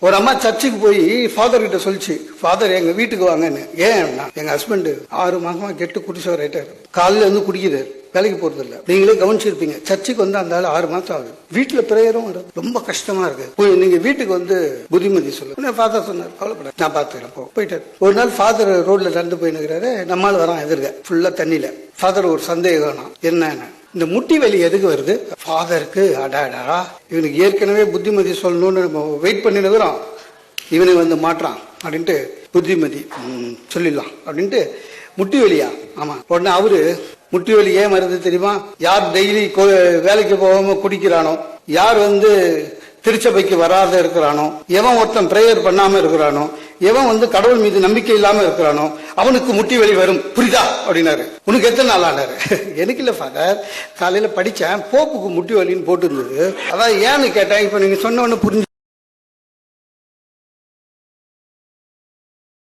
ஒரு அம்மா சர்ச்சுக்கு போய் ஃபாதர் கிட்ட சொல்லிச்சு ஃபாதர் எங்க வீட்டுக்கு வாங்கன்னு. ஏன் எங்க ஹஸ்பண்ட் ஆறு மாசமா கெட்டு குடிச்சவர் ஆயிட்டாரு காலையில வந்து குடிக்குது. வேலைக்கு போறது இல்ல நீங்களே கவனிச்சிருப்பீங்க. சர்ச்சுக்கு வந்து அந்த ஆறு மாசம் ஆகுது. வீட்டுல பிரேயரும் ரொம்ப கஷ்டமா இருக்கு. போய் நீங்க வீட்டுக்கு வந்து புத்திமதி சொல்லு. ஃபாதர் சொன்னார். கவலைப்பட நான் பாத்துக்கிறேன். போ. போயிட்டாரு. ஒரு நாள் ஃபாதர் ரோட்ல நடந்து போயினுக்கிறாரு நம்மால் வரான் எதிர்க்க. ஃபுல்லா தண்ணியில. ஃபாதர் ஒரு சந்தேகம். என்ன? இந்த முட்டி வலி எதுக்கு வருது? ஃபாதருக்கு அடாடா இவனுக்கு ஏற்கனவே புத்திமதி சொல்லணும்னு நம்ம வெயிட் பண்ணினுக்கிறோம் இவனை வந்து மாற்றான் அப்படின்ட்டு புத்திமதி சொல்லிடலாம் அப்படின்ட்டு முட்டி வலியா? ஆமாம் உடனே அவரு முட்டி வலி ஏன் வருது தெரியுமா? யார் டெய்லி வேலைக்கு போகாம குடிக்கிறானோ? யார் வந்து திருச்சபைக்கு வராத இருக்கிறானோ? எவன் ஒருத்தன் பிரேயர் பண்ணாம இருக்கிறானோ? எவன் வந்து கடவுள் மீது நம்பிக்கை இல்லாம இருக்கிறானோ? அவனுக்கு முட்டி வலி வரும். புரியுதா? அப்படின்னாரு. உனக்கு எத்தனை நாள் ஆனாரு? எனக்கு இல்ல ஃபாதர் காலையில படிச்சேன். போப்புக்கு முட்டி வலின்னு போட்டு இருந்தது அதான் ஏன்னு கேட்டேன். இப்ப நீங்க சொன்ன உடனே புரிஞ்சு